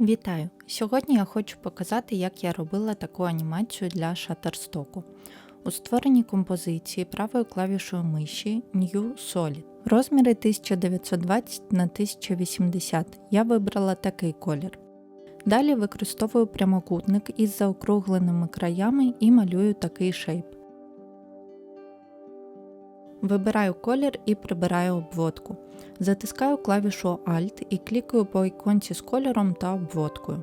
Вітаю! Сьогодні я хочу показати, як я робила таку анімацію для Shutterstock. У створенні композиції правою клавішою миші New Solid. Розміри 1920 на 1080. Я вибрала такий колір. Далі використовую прямокутник із заокругленими краями і малюю такий шейп. Вибираю колір і прибираю обводку. Затискаю клавішу Alt і клікаю по іконці з кольором та обводкою.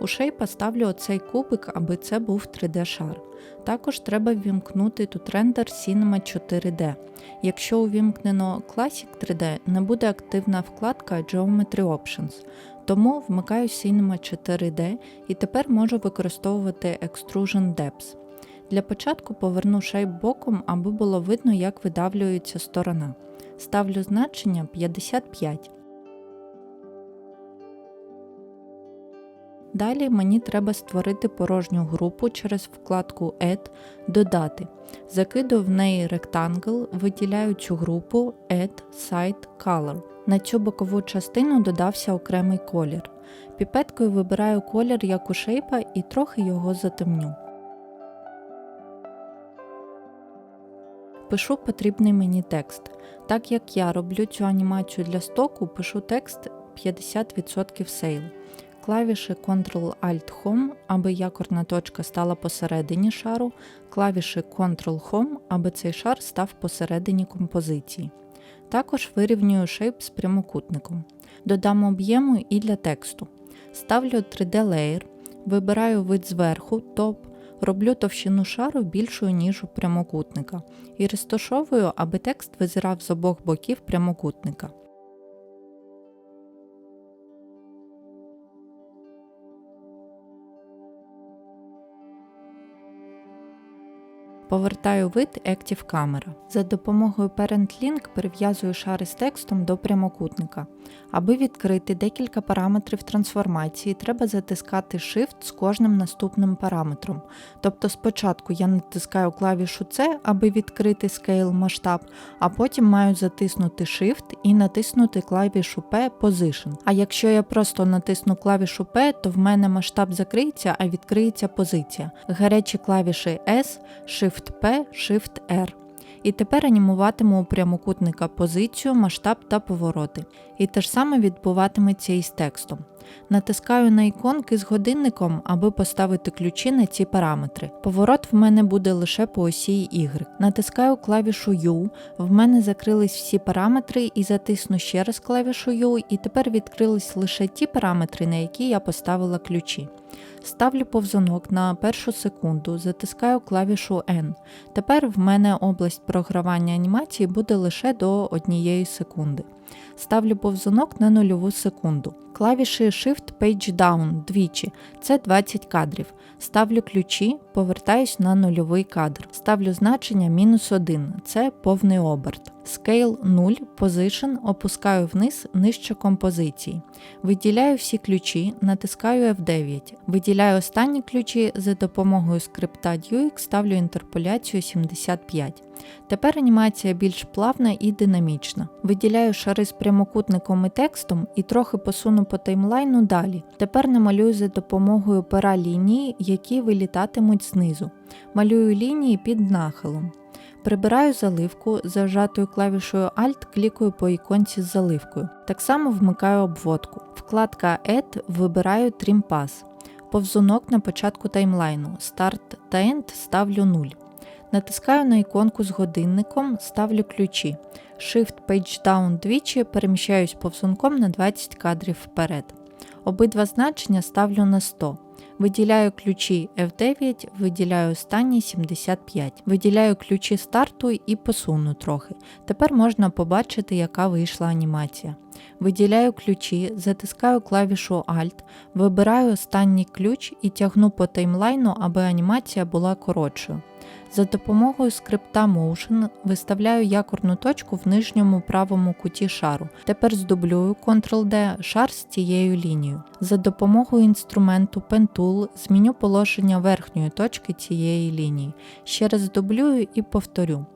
У шейпа ставлю оцей кубик, аби це був 3D-шар. Також треба ввімкнути тут рендер Cinema 4D. Якщо увімкнено Classic 3D, не буде активна вкладка Geometry Options, тому вмикаю Cinema 4D і тепер можу використовувати Extrusion Depth. Для початку поверну шейп боком, аби було видно, як видавлюється сторона. Ставлю значення 55. Далі мені треба створити порожню групу через вкладку Add Додати. Закидую в неї Rectangle, виділяю цю групу Add Side Color. На цю бокову частину додався окремий колір. Піпеткою вибираю колір як у шейпа і трохи його затемню. Пишу потрібний мені текст. Так як я роблю цю анімацію для стоку, пишу текст 50% Sale. Клавіші Ctrl-Alt-Home, аби якорна точка стала посередині шару, клавіші Ctrl-Home, аби цей шар став посередині композиції. Також вирівнюю шейп з прямокутником. Додам об'єму і для тексту. Ставлю 3D Layer, вибираю вид зверху, топ, роблю товщину шару більшою, ніж у прямокутника, і розташовую, аби текст визирав з обох боків прямокутника. Повертаю вид Active Camera. За допомогою Parent Link перев'язую шари з текстом до прямокутника. Аби відкрити декілька параметрів трансформації, треба затискати Shift з кожним наступним параметром. Тобто спочатку я натискаю клавішу C, аби відкрити Scale масштаб, а потім маю затиснути Shift і натиснути клавішу P Position. А якщо я просто натисну клавішу P, то в мене масштаб закриється, а відкриється позиція. Гарячі клавіші S, Shift-P, Shift-R. І тепер анімуватиму у прямокутника позицію, масштаб та повороти. І те ж саме відбуватиметься із текстом. Натискаю на іконки з годинником, аби поставити ключі на ці параметри. Поворот в мене буде лише по осі Y. Натискаю клавішу U, в мене закрились всі параметри і затисну ще раз клавішу U, і тепер відкрились лише ті параметри, на які я поставила ключі. Ставлю повзунок на першу секунду, затискаю клавішу N. Тепер в мене область програвання анімації буде лише до однієї секунди. Ставлю повзунок на нульову секунду. Клавіші Shift Page Down двічі це 20 кадрів. Ставлю ключі, повертаюсь на нульовий кадр. Ставлю значення мінус 1 це повний оберт. Scale 0, Position опускаю вниз нижче композиції. Виділяю всі ключі, натискаю F9. Виділяю останні ключі за допомогою скрипта UX ставлю інтерполяцію 75. Тепер анімація більш плавна і динамічна. Виділяю шари з прямокутником і текстом і трохи посуну по таймлайну далі. Тепер намалюю за допомогою пера лінії, які вилітатимуть знизу. Малюю лінії під нахилом. Прибираю заливку, зажатою клавішою Alt клікаю по іконці з заливкою. Так само вмикаю обводку. Вкладка Add вибираю Trim Pass. Повзунок на початку таймлайну. Старт та End ставлю 0. Натискаю на іконку з годинником, ставлю ключі. Shift Page Down двічі переміщаюсь повзунком на 20 кадрів вперед. Обидва значення ставлю на 100. Виділяю ключі F9, виділяю останні 75. Виділяю ключі старту і посуну трохи. Тепер можна побачити, яка вийшла анімація. Виділяю ключі, затискаю клавішу Alt, вибираю останній ключ і тягну по таймлайну, аби анімація була коротшою. За допомогою скрипта Motion виставляю якорну точку в нижньому правому куті шару. Тепер здублюю Ctrl-D шар з цією лінією. За допомогою інструменту Pen Tool зміню положення верхньої точки цієї лінії. Ще раз здублюю і повторю.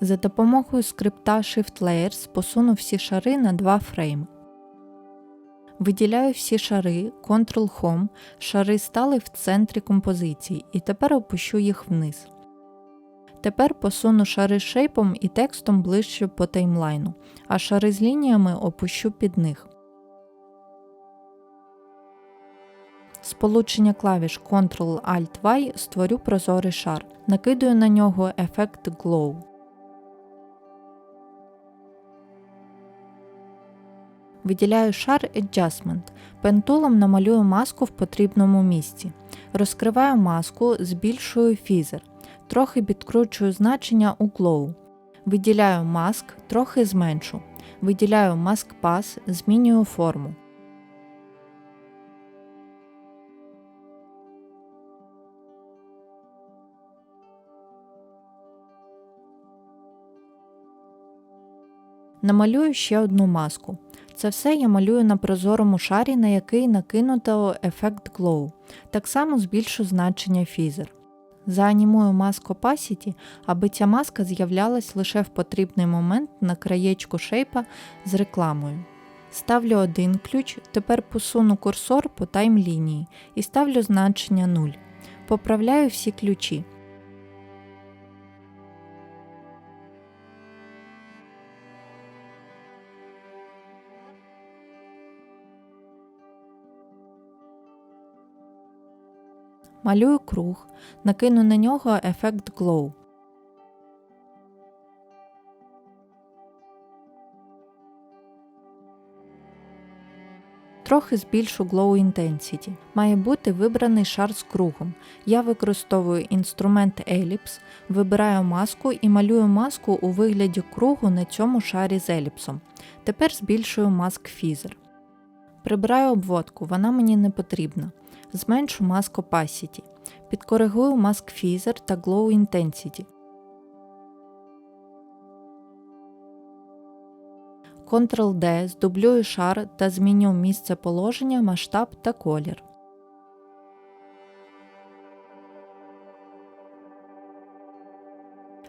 За допомогою скрипта Shift Layers посуну всі шари на два фрейми. Виділяю всі шари, Ctrl-Home, шари стали в центрі композиції і тепер опущу їх вниз. Тепер посуну шари з шейпом і текстом ближче по таймлайну, а шари з лініями опущу під них. Сполучення клавіш Ctrl-Alt-Y створю прозорий шар. Накидую на нього ефект Glow. Виділяю шар Adjustment. Пентулом намалюю маску в потрібному місці. Розкриваю маску, збільшую фізер. Трохи підкручую значення у Glow. Виділяю маск, трохи зменшу. Виділяю Mask Pass, змінюю форму. Намалюю ще одну маску. Це все я малюю на прозорому шарі, на який накинуто ефект Glow. Так само збільшу значення фізер. Заанімую маску Opacity, аби ця маска з'являлась лише в потрібний момент на краєчку шейпа з рекламою. Ставлю один ключ, тепер посуну курсор по таймлінії і ставлю значення 0. Поправляю всі ключі. Малюю круг, накину на нього ефект Glow. Трохи збільшу Glow Intensity. Має бути вибраний шар з кругом. Я використовую інструмент Ellipse, вибираю маску і малюю маску у вигляді кругу на цьому шарі з еліпсом. Тепер збільшую маск фізер. Прибираю обводку, вона мені не потрібна. Зменшу Mask Opacity. Підкоригую Mask Feather та Glow Intensity. Ctrl-D здублюю шар та зміню місце положення, масштаб та колір.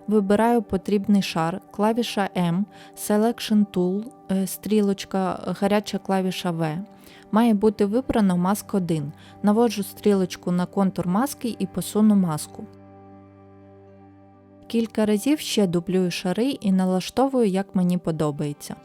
Вибираю потрібний шар, клавіша M, Selection Tool, е, стрілочка, гаряча клавіша V. Має бути вибрано маск 1. Наводжу стрілочку на контур маски і посуну маску. Кілька разів ще дублюю шари і налаштовую, як мені подобається.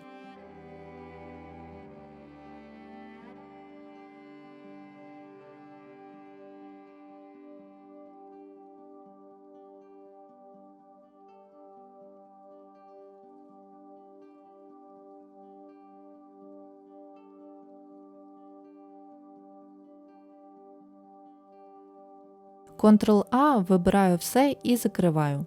Ctrl-A вибираю все і закриваю.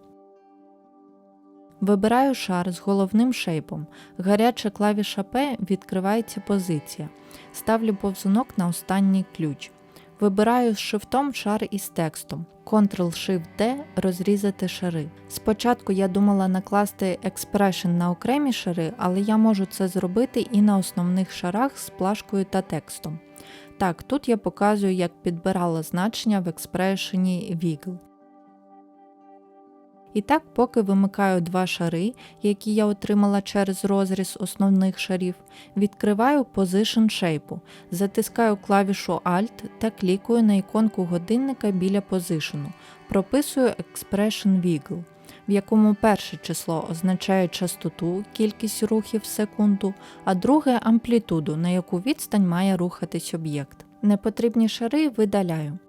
Вибираю шар з головним шейпом. Гаряча клавіша P відкривається позиція. Ставлю повзунок на останній ключ. Вибираю з шифтом шар із текстом. Ctrl-Shift-D розрізати шари. Спочатку я думала накласти Expression на окремі шари, але я можу це зробити і на основних шарах з плашкою та текстом. Так, тут я показую, як підбирала значення в експрешені Wiggle. І так, поки вимикаю два шари, які я отримала через розріз основних шарів, відкриваю Position Shape, затискаю клавішу Alt та клікаю на іконку годинника біля Position, прописую Expression Wiggle, в якому перше число означає частоту, кількість рухів в секунду, а друге амплітуду, на яку відстань має рухатись об'єкт. Непотрібні шари видаляю.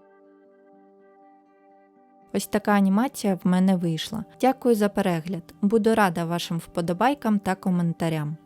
Ось така анімація в мене вийшла. Дякую за перегляд. Буду рада вашим вподобайкам та коментарям.